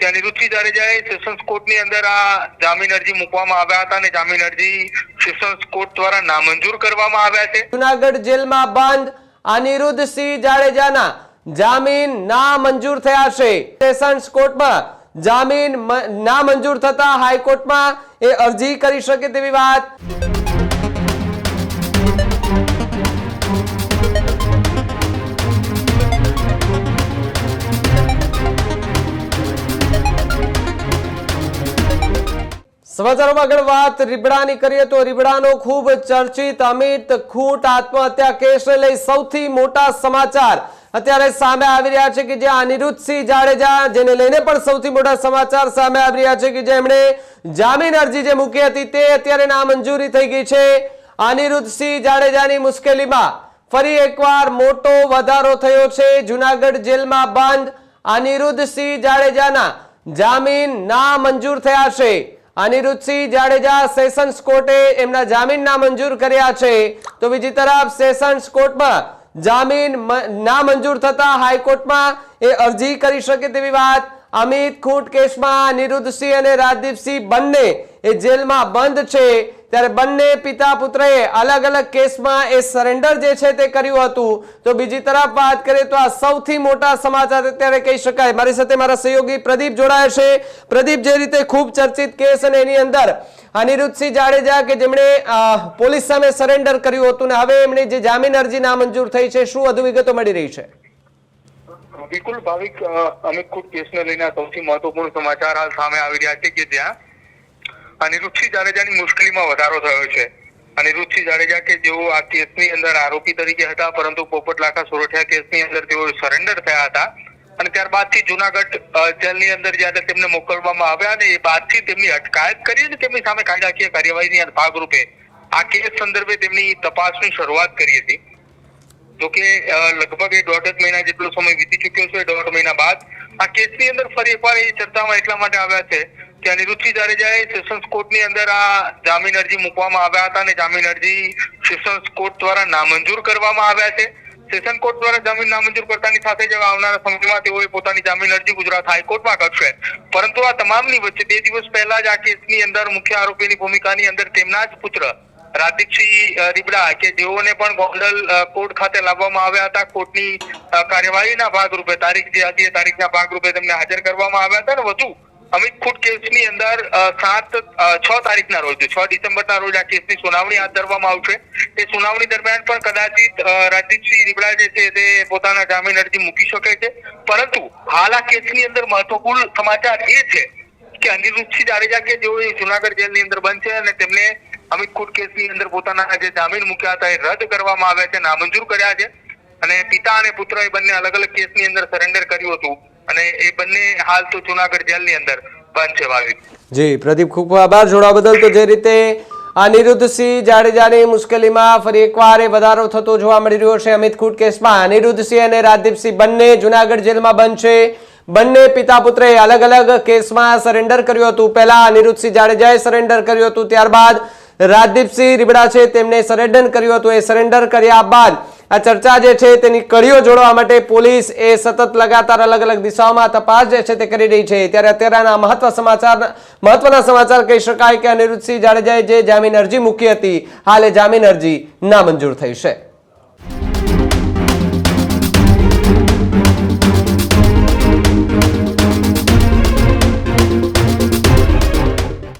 કે અનિરુદ્ધસિંહ જાડેજાએ સેશન્સ કોર્ટની અંદર આ જામીન અરજી મૂકવામાં આવ્યા હતા અને જામીન અરજી સેશન્સ કોર્ટ દ્વારા નામંજૂર કરવામાં આવ્યા છે. જુનાગઢ જેલમાં બંધ અનિરુદ્ધસિંહ જાડેજાના જામીન ના મંજૂર થયા છે. સેશન્સ કોર્ટમાં જામીન નામંજૂર થતા હાઈકોર્ટમાં એ અરજી કરી શકે તેવી વાત સમાચારોમાં આગળ વાત. રીબડાની કરીએ તો રીબડાનો ખૂબ ચર્ચિત, અમિત ખૂંટ આત્મહત્યા કેસને લઈ સૌથી મોટા સમાચાર અત્યારે સામે આવી રહ્યા છે કે જે અનિરુદ્ધસિંહ જાડેજા, જેને લઈને પણ સૌથી મોટા સમાચાર સામે આવી રહ્યા છે કે જેમણે જામીન અરજી જે મૂકી હતી તે અત્યારે નામંજૂરી થઈ ગઈ છે. અનિરુદ્ધસિંહ જાડેજાની મુશ્કેલીમાં ફરી એકવાર મોટો વધારો થયો છે. જુનાગઢ જેલમાં બંધ. અનિરુદ્ધસિંહ જાડેજાના જામીન ના મંજૂર થયા છે. અનિરુદ્ધસિંહ જાડેજા સેશન્સ કોર્ટે એમના જામીન નામંજૂર કર્યા છે. તો બીજી તરફ સેશન્સ કોર્ટમાં જામીન ના નામંજૂર થતા હાઈકોર્ટમાં એ અરજી કરી શકે તેવી વાત અમિત ખૂંટ કેસમાં અનિરુદ્ધસિંહ અને રાજદીપસિંહ બંને એ જેલમાં બંધ છે. ત્યારે બંને પિતા પુત્રએ અલગ અલગ કેસમાં એ સરેન્ડર જે છે તે કર્યું હતું. તો બીજી તરફ વાત કરીએ તો આ સૌથી મોટા સમાચાર અત્યારે કહી શકાય. મારી સાથે મારા સહયોગી પ્રદીપ જોડાયા છે. પ્રદીપ જે રીતે ખૂબ ચર્ચિત કેસ અને એની અંદર અનિરુદ્ધસિંહ જાડેજા કે જેમણે પોલીસ સામે સરેન્ડર કર્યું હતું ને હવે એમની જે જામીન અરજી નામંજૂર થઈ છે શું વધુ વિગતો મળી રહી છે? બિલકુલ ભાવિક અ, અમિત ખૂટ કેસને લઈને સૌથી મહત્વપૂર્ણ સમાચાર હાલ સામે આવી રહ્યા છે કે જ્યાં અનિરુદ્ધસિંહ જાડેજાની મુશ્કેલીમાં વધારો થયો છે. અનિરુદ્ધસિંહ જાડેજા કે જેઓ આ કેસની અંદર આરોપી તરીકે હતા, પરંતુ પોપટ લાખા કેસની અંદર તેઓ સરેન્ડર થયા હતા. અને ત્યારબાદથી જુનાગઢ જેલની અંદર જ્યારે તેમને મોકલવામાં આવ્યા અને એ બાદથી તેમની અટકાયત કરી અને તેમની સામે કાયદાકીય કાર્યવાહીની ભાગરૂપે આ કેસ સંદર્ભે તેમની તપાસની શરૂઆત કરી હતી. જોકે લગભગ એ દોઢ મહિના જેટલો સમય વીતી ચુક્યો છે. દોઢ મહિના બાદ આ કેસની અંદર ફરી એકવાર એ ચર્ચામાં એટલા માટે આવ્યા છે કે નિરુચિ જાડેજાએ સેશન્સ કોર્ટની અંદર આ જામીન અરજી મૂકવામાં આવ્યા હતા અને જામીન અરજી સેશન્સ કોર્ટ દ્વારા નામંજૂર કરવામાં આવ્યા છે. સેશન કોર્ટ દ્વારા જામીન નામંજૂર કરતાની સાથે જ આવનારા સમયમાં તેઓએ પોતાની જામીન અરજી ગુજરાત હાઈકોર્ટમાં કરશે. પરંતુ આ તમામની વચ્ચે બે દિવસ પહેલા જ આ કેસની અંદર મુખ્ય આરોપીની ભૂમિકાની અંદર તેમના જ પુત્ર રાજદીપસિંહ રીબડા કે જેઓને પણ ગોંડલ કોર્ટ ખાતે લાવવામાં આવ્યા હતા. કોર્ટની કાર્યવાહીના ભાગરૂપે તારીખ જે હતી એ તારીખના ભાગરૂપે તેમને હાજર કરવામાં આવ્યા હતા અને વધુ અમિત ખુટ કેસની અંદર સાત છ તારીખના રોજ, છ ડિસેમ્બરના રોજ આ કેસની સુનાવણી હાથ ધરવામાં આવશે. તે સુનાવણી દરમિયાન પણ કદાચિત રાજદીપસિંહ રીબડા જે છે તે પોતાના જામીન અરજી મૂકી શકે છે. પરંતુ હાલ આ કેસની અંદર મહત્વપૂર્ણ સમાચાર એ છે કે અનિરુદ્ધસિંહ જાડેજા કે જેઓ જુનાગઢ જેલની અંદર બંધ છે અને તેમને અમિત ખુટ કેસની અંદર પોતાના જે જામીન મૂક્યા હતા એ રદ કરવામાં આવ્યા છે, નામંજૂર કર્યા છે. અને પિતા અને પુત્ર એ બંને અલગ અલગ કેસની અંદર સરેન્ડર કર્યું હતું. અને એ બંને હાલ તો જુનાગઢ જેલની અંદર બંધ છે ભાવિક. જી, પ્રદીપ ખૂબ આભાર જોડાવા બદલ. તો જે રીતે અનિરુદ્ધસિંહ જાડેજાની મુશ્કેલીમાં ફરી એકવાર વધારો થતો જોવા મળી રહ્યો છે અમિત ખૂટ કેસમાં. અનિરુદ્ધસિંહ અને રાજદીપસિંહ બંને જુનાગઢ જેલમાં બંધ છે. બંને પિતા પુત્રએ અલગ અલગ કેસમાં સરેન્ડર કર્યું હતું. પહેલા અનિરુદ્ધસિંહ જાડેજાએ સરેન્ડર કર્યું હતું. ત્યારબાદ રાજદીપસિંહ રીબડા છે, તેમને સરેન્ડર કર્યું હતું. એ સરેન્ડર કર્યા બાદ આ ચર્ચા જે છે તેની કડીઓ જોડવા માટે પોલીસ એ સતત લગાતાર અલગ અલગ દિશાઓમાં તપાસ જે છે તે કરી રહી છે. ત્યારે અત્યારના મહત્વ સમાચાર મહત્વના સમાચાર કહી શકાય કે અનિરુદ્ધસિંહ જાડેજાએ જે જામીન અરજી મૂકી હતી, હાલે જામીન અરજી નામંજૂર થઈ છે.